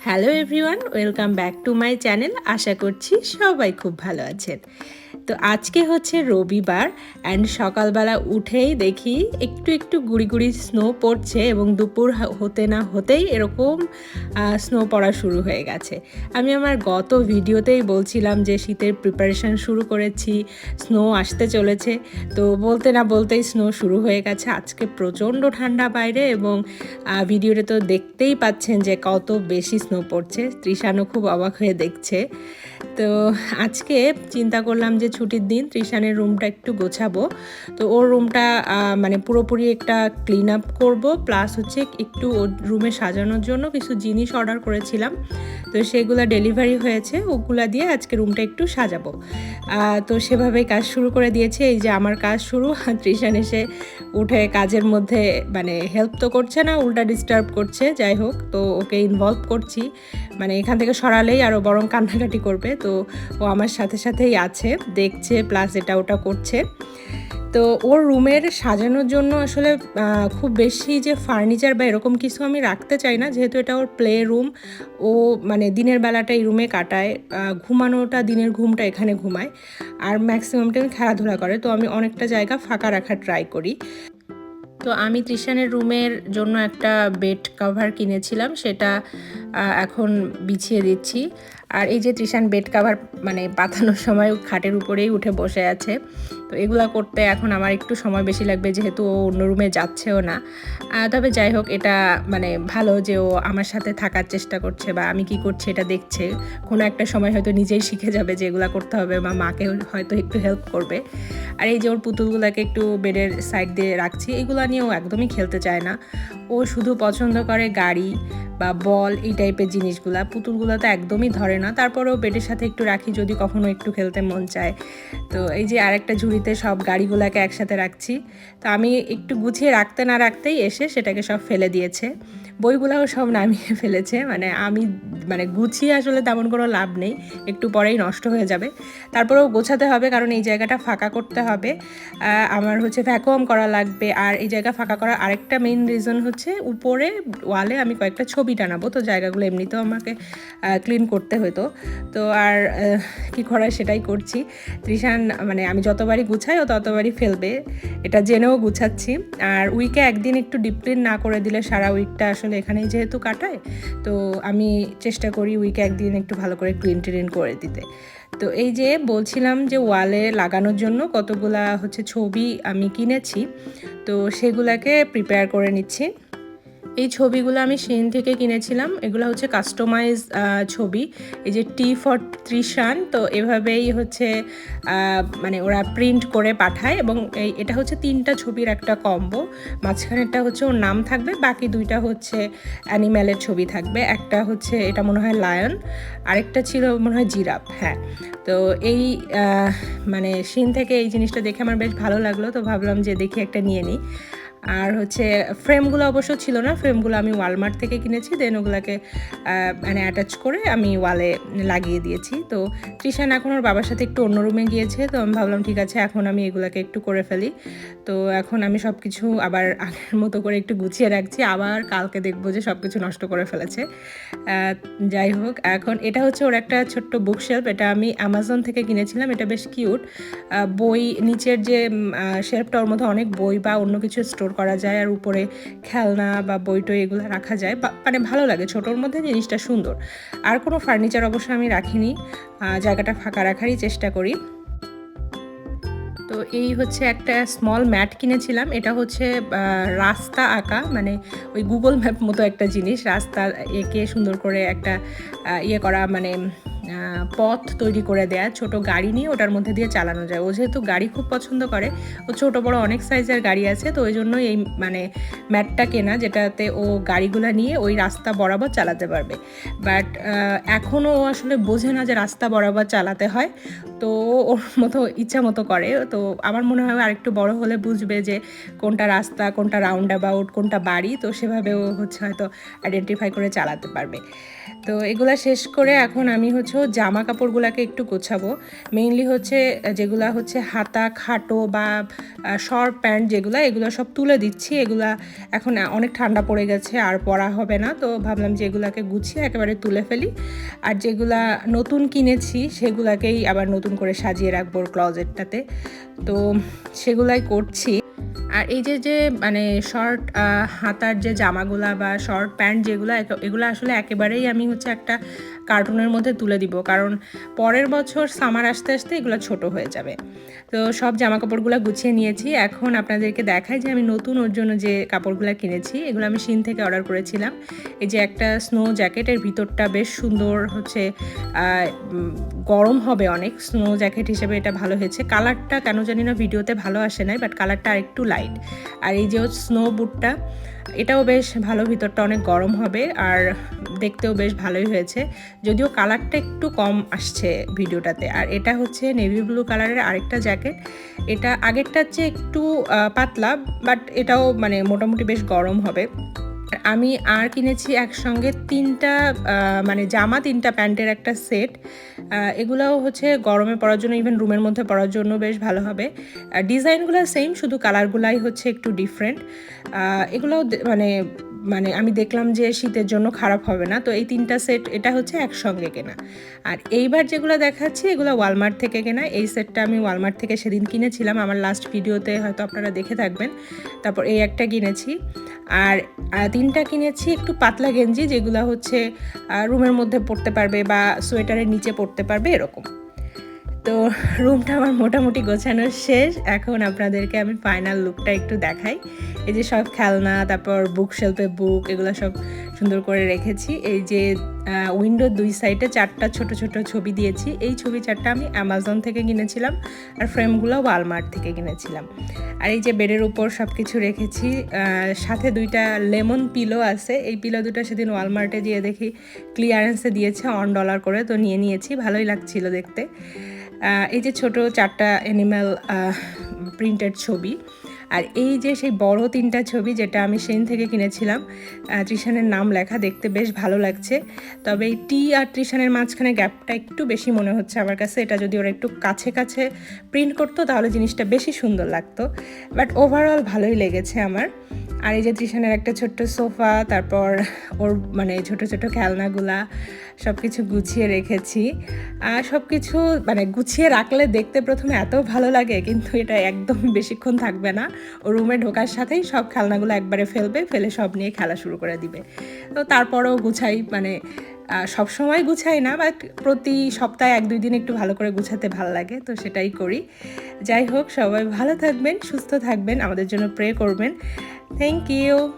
Hello everyone welcome back to my channel. আশা করছি সবাই খুব ভালো আছেন। তো আজকে হচ্ছে রবিবার অ্যান্ড সকালবেলা উঠেই দেখি একটু একটু গুড়ি গুড়ি স্নো পড়ছে এবং দুপুর হতে না হতেই এরকম স্নো পড়া শুরু হয়ে গেছে। আমি আমার গত ভিডিওতেই বলছিলাম যে শীতের প্রিপারেশন শুরু করেছি স্নো আসতে চলেছে। তো বলতে না বলতেই স্নো শুরু হয়ে গেছে। আজকে প্রচণ্ড ঠান্ডা বাইরে এবং ভিডিওতে তো দেখতেই পাচ্ছেন যে কত বেশি স্নো পড়ছে। তৃষানও খুব অবাক হয়ে দেখছে। তো আজকে চিন্তা করলাম যে ছুটির দিন তৃষানের রুমটা একটু গোছাবো। তো ওর রুমটা মানে পুরোপুরি একটা ক্লিন আপ করব প্লাস হচ্ছে একটু ওর রুমে সাজানোর জন্য কিছু জিনিস অর্ডার করেছিলাম। তো সেগুলো ডেলিভারি হয়েছে, ওগুলা দিয়ে আজকে রুমটা একটু সাজাবো। তো সেভাবেই কাজ শুরু করে দিয়েছে, এই যে আমার কাজ শুরু। তৃষান এসে উঠে কাজের মধ্যে মানে হেল্প তো করছে না, উল্টা ডিস্টার্ব করছে, যাই হোক, তো ওকে ইনভলভ করছি। মানে এখান থেকে সরালেই আরও বরং কান্নাকাটি করবে, তো ও আমার সাথে সাথেই আছে দেখছে প্লাস এটা ওটা করছে। তো ওর রুমের সাজানোর জন্য আসলে খুব বেশি যে ফার্নিচার বা এরকম কিছু আমি রাখতে চাই না, যেহেতু এটা ওর প্লে রুম ও মানে দিনের বেলাটা এই রুমে কাটায় ঘুমানোটা, দিনের ঘুমটা এখানে ঘুমায়, আর ম্যাক্সিমাম টাইম খেলাধুলা করে। তো আমি অনেকটা জায়গা ফাঁকা রাখার ট্রাই করি। তো আমি তৃষানের রুমের জন্য একটা বেড কভার কিনেছিলাম, সেটা এখন বিছিয়ে দিচ্ছি। আর এই যে তৃষান বেড কাভার মানে পাতানোর সময় খাটের উপরেই উঠে বসে আছে। তো এগুলো করতে এখন আমার একটু সময় বেশি লাগবে, যেহেতু ও অন্য রুমে যাচ্ছেও না। তবে যাই হোক, এটা মানে ভালো যে ও আমার সাথে থাকার চেষ্টা করছে বা আমি কি করছি এটা দেখছে। কোনো একটা সময় হয়তো নিজেই শিখে যাবে যে এগুলা করতে হবে বা মাকে হয়তো একটু হেল্প করবে। আর এই যে ওর পুতুলগুলোকে একটু বেডের সাইড দিয়ে রাখছি, এগুলো নিয়ে ও একদমই খেলতে চায় না। ও শুধু পছন্দ করে গাড়ি বা বল এই টাইপের জিনিসগুলা। পুতুলগুলো তো একদমই ধরে না, তারপরেও বেডের সাথে একটু রাখি যদি কখনো একটু খেলতে মন চায়। তো এই যে আর একটা ঝুড়িতে সব গাড়িগুলোকে একসাথে রাখছি। তো আমি একটু গুছিয়ে রাখতে না রাখতেই এসে সেটাকে সব ফেলে দিয়েছে। বইগুলোও সব নামিয়ে ফেলেছে মানে আমি মানে গুছিয়ে আসলে তেমন কোনো লাভ নেই, একটু পরেই নষ্ট হয়ে যাবে। তারপরেও গোছাতে হবে, কারণ এই জায়গাটা ফাঁকা করতে হবে। আমার হচ্ছে ভ্যাকুয়াম করা লাগবে, আর এই জায়গা ফাঁকা করার আরেকটা মেইন রিজন হচ্ছে উপরে ওয়ালে আমি কয়েকটা ছবি টানাবো, তো জায়গাগুলো এমনিতেও আমাকে ক্লিন করতে হতো তো আর কি করায় সেটাই করছি। ত্রিশান মানে আমি যতবারই গুছাই ও ততবারই ফেলবে, এটা জেনেও গুছাচ্ছি। আর উইকে একদিন একটু ডিপ ক্লিন না করে দিলে সারা উইকটা আসলে এখানেই যেহেতু কাটায়, তো আমি চেষ্টা করি উইকে একদিন একটু ভালো করে ক্লিন টিন করে দিতে। তো এই যে বলছিলাম যে ওয়ালে লাগানোর জন্য কতগুলা হচ্ছে ছবি আমি কিনেছি, তো সেগুলাকে প্রিপেয়ার করে নিচ্ছি। এই ছবিগুলো আমি সেন থেকে কিনেছিলাম। এগুলো হচ্ছে কাস্টমাইজ ছবি। এই যে টি ফর ত্রিশান তো এভাবেই হচ্ছে মানে ওরা প্রিন্ট করে পাঠায় এবং এই, এটা হচ্ছে তিনটা ছবির একটা কম্বো মাঝখানেরটা হচ্ছে ওর নাম থাকবে, বাকি দুইটা হচ্ছে অ্যানিম্যালের ছবি থাকবে। একটা হচ্ছে এটা মনে হয় লায়ন আরেকটা ছিল মনে হয় জিরাফ হ্যাঁ। তো এই মানে সিন থেকে এই জিনিসটা দেখে আমার বেশ ভালো লাগল, তো ভাবলাম যে দেখি একটা নিয়ে নিই। আর হচ্ছে ফ্রেমগুলো অবশ্য ছিল না, ফ্রেমগুলো আমি ওয়ালমার্ট থেকে কিনেছি দেন ওগুলোকে মানে অ্যাটাচ করে আমি ওয়ালে লাগিয়ে দিয়েছি। তো তৃষান এখন ওর বাবার সাথে একটু অন্য রুমে গিয়েছে, তো আমি ভাবলাম ঠিক আছে, এখন আমি এগুলোকে একটু করে ফেলি। তো এখন আমি সব কিছু আবার আগের মতো করে একটু গুছিয়ে রাখছি, আবার কালকে দেখব যে সব কিছু নষ্ট করে ফেলেছে। যাই হোক, এখন এটা হচ্ছে ওর একটা ছোট্ট বুকশেলফ এটা আমি অ্যামাজন থেকে কিনেছিলাম, এটা বেশ কিউট বই, নিচের যে শেলফটা ওর মধ্যে অনেক বই বা অন্য কিছু স্টোর করা যায় আর উপরে খেলনা বা বই টই এগুলো রাখা যায়। মানে ভালো লাগে, ছোটোর মধ্যে জিনিসটা সুন্দর। আর কোনো ফার্নিচার অবশ্য আমি রাখিনি জায়গাটা ফাঁকা রাখারই চেষ্টা করি। তো এই হচ্ছে একটা স্মল ম্যাট কিনেছিলাম, এটা হচ্ছে রাস্তা আঁকা মানে ওই গুগল ম্যাপ মতো একটা জিনিস, রাস্তা এঁকে সুন্দর করে একটা ইয়ে করা মানে পথ তৈরি করে দেয়া। ছোট গাড়ি নিয়ে ওটার মধ্যে দিয়ে চালানো যায়। ও যেহেতু গাড়ি খুব পছন্দ করে, ও ছোট বড় অনেক সাইজের গাড়ি আছে, তো ওই জন্যই এই মানে ম্যাটটা কেনা, যেটাতে ও গাড়িগুলো নিয়ে ওই রাস্তা বরাবর চালাতে পারবে। বাট এখনও ও আসলে বোঝে না যে রাস্তা বরাবর চালাতে হয়। তো ওর মতো ইচ্ছা মতো করে। তো আমার মনে হয় আরেকটু বড় হলে বুঝবে যে কোনটা রাস্তা, কোনটা রাউন্ড অ্যাবাউট, কোনটা বাড়ি, তো সেভাবে ও হচ্ছে হয়তো আইডেন্টিফাই করে চালাতে পারবে। তো এগুলা শেষ করে এখন আমি হচ্ছে জামা কাপড়গুলোকে একটু গোছাবো। মেইনলি হচ্ছে যেগুলা হচ্ছে হাতা, খাটো বা শর্ট প্যান্ট যেগুলো, এগুলো সব তুলে দিচ্ছি। এগুলা এখন অনেক ঠান্ডা পড়ে গেছে, আর পরা হবে না। তো ভাবলাম যে এগুলাকে গুছিয়ে একেবারে তুলে ফেলি। আর যেগুলা নতুন কিনেছি, সেগুলাকেই আবার নতুন করে সাজিয়ে রাখব ক্লজেটটাতে তো সেগুলাই করছি। আর এই যে যে মানে শর্ট হাতার যে জামাগুলা বা শর্ট প্যান্ট যেগুলো এগুলো আসলে একেবারেই আমি হচ্ছে একটা কার্টুনের মধ্যে তুলে দিব। কারণ পরের বছর সামার আসতে আসতে এগুলো ছোট হয়ে যাবে। তো সব জামা কাপড়গুলো গুছিয়ে নিয়েছি। এখন আপনাদেরকে দেখাই যে আমি নতুন ওর জন্য যে কাপড়গুলো কিনেছি, এগুলো আমি শিন থেকে অর্ডার করেছিলাম। এই যে একটা স্নো জ্যাকেটের ভিতরটা বেশ সুন্দর হচ্ছে গরম হবে অনেক স্নো জ্যাকেট হিসেবে এটা ভালো হয়েছে। কালারটা কেন জানি না ভিডিওতে ভালো আসে নাই বাট কালারটা আরেকটু লাইট আর এই যে স্নো বুটটা এটাও বেশ ভালো ভিতরটা অনেক গরম হবে, আর দেখতেও বেশ ভালোই হয়েছে। যদিও কালারটা একটু কম আসছে ভিডিওটাতে, আর এটা হচ্ছে নেভি ব্লু কালারের আরেকটা জ্যাকেট এটা আগেরটার চেয়ে একটু পাতলা বাট এটাও মানে মোটামুটি বেশ গরম হবে। আমি আর কিনেছি একসঙ্গে তিনটা মানে জামা তিনটা প্যান্টের একটা সেট। এগুলোও হচ্ছে গরমে পরার জন্য ইভেন রুমের মধ্যে পরার জন্য বেশ ভালো হবে। ডিজাইনগুলো সেম শুধু কালারগুলাই হচ্ছে একটু ডিফারেন্ট এগুলো মানে মানে আমি দেখলাম যে শীতের জন্য খারাপ হবে না, তো এই তিনটা সেট এটা হচ্ছে একসঙ্গে কেনা। আর এইবার যেগুলো দেখাচ্ছি, এগুলো ওয়ালমার্ট থেকে কেনা। এই সেটটা আমি ওয়ালমার্ট থেকে সেদিন কিনেছিলাম, আমার লাস্ট ভিডিওতে হয়তো আপনারা দেখে থাকবেন। তারপর এই একটা কিনেছি। আর তিনটা কিনেছি একটু পাতলা গেঞ্জি, যেগুলো হচ্ছে রুমের মধ্যে পড়তে পারবে বা সোয়েটারের নিচে পড়তে পারবে, এরকম। তো রুমটা আমার মোটামুটি গোছানো শেষ। এখন আপনাদেরকে আমি ফাইনাল লুকটা একটু দেখাই। এই যে সব খেলনা, তারপর বুক শেলফে বুক এগুলো সব সুন্দর করে রেখেছি। এই যে উইন্ডোর দুই সাইডে চারটা ছোট ছোট ছবি দিয়েছি। এই ছবি চারটা আমি অ্যামাজন থেকে কিনেছিলাম আর ফ্রেমগুলো ওয়ালমার্ট থেকে কিনেছিলাম। আর এই যে বেডের উপর সব কিছু রেখেছি সাথে দুইটা লেমন পিলো আছে। এই পিলো দুটো সেদিন ওয়ালমার্টে গিয়ে দেখি ক্লিয়ারেন্সে দিয়েছে অন ডলার করে তো নিয়ে নিয়েছি, ভালোই লাগছিল দেখতে। এই যে ছোট চারটা অ্যানিম্যাল প্রিন্টেড ছবি। আর এই যে সেই বড় তিনটা ছবি যেটা আমি সেন থেকে কিনেছিলাম ত্রিশানের নাম লেখা দেখতে বেশ ভালো লাগছে। তবে এই টি আর ত্রিশানের মাঝখানে গ্যাপটা একটু বেশি মনে হচ্ছে আমার কাছে। এটা যদি ওরা একটু কাছে কাছে প্রিন্ট করতো, তাহলে জিনিসটা বেশি সুন্দর লাগতো। বাট ওভারঅল ভালোই লেগেছে আমার। আর এই যে ত্রিশানের একটা ছোট্ট সোফা, তারপর ওর মানে ছোট ছোট খেলনাগুলা সব কিছু গুছিয়ে রেখেছি। আর সব কিছু মানে গুছিয়ে রাখলে দেখতে প্রথমে এত ভালো লাগে, কিন্তু এটা একদম বেশিক্ষণ থাকবে না। ও রুমে ঢোকার সাথেই সব খেলনাগুলো একবারে ফেলবে, ফেলে সব নিয়ে খেলা শুরু করে দিবে। তো তারপরেও গুছাই মানে সব সময় গুছাই না, বাট প্রতি সপ্তাহে এক দুই দিন একটু ভালো করে গুছাতে ভালো লাগে, তো সেটাই করি। যাই হোক, সবাই ভালো থাকবেন, সুস্থ থাকবেন, আমাদের জন্য প্রে করবেন। Thank you.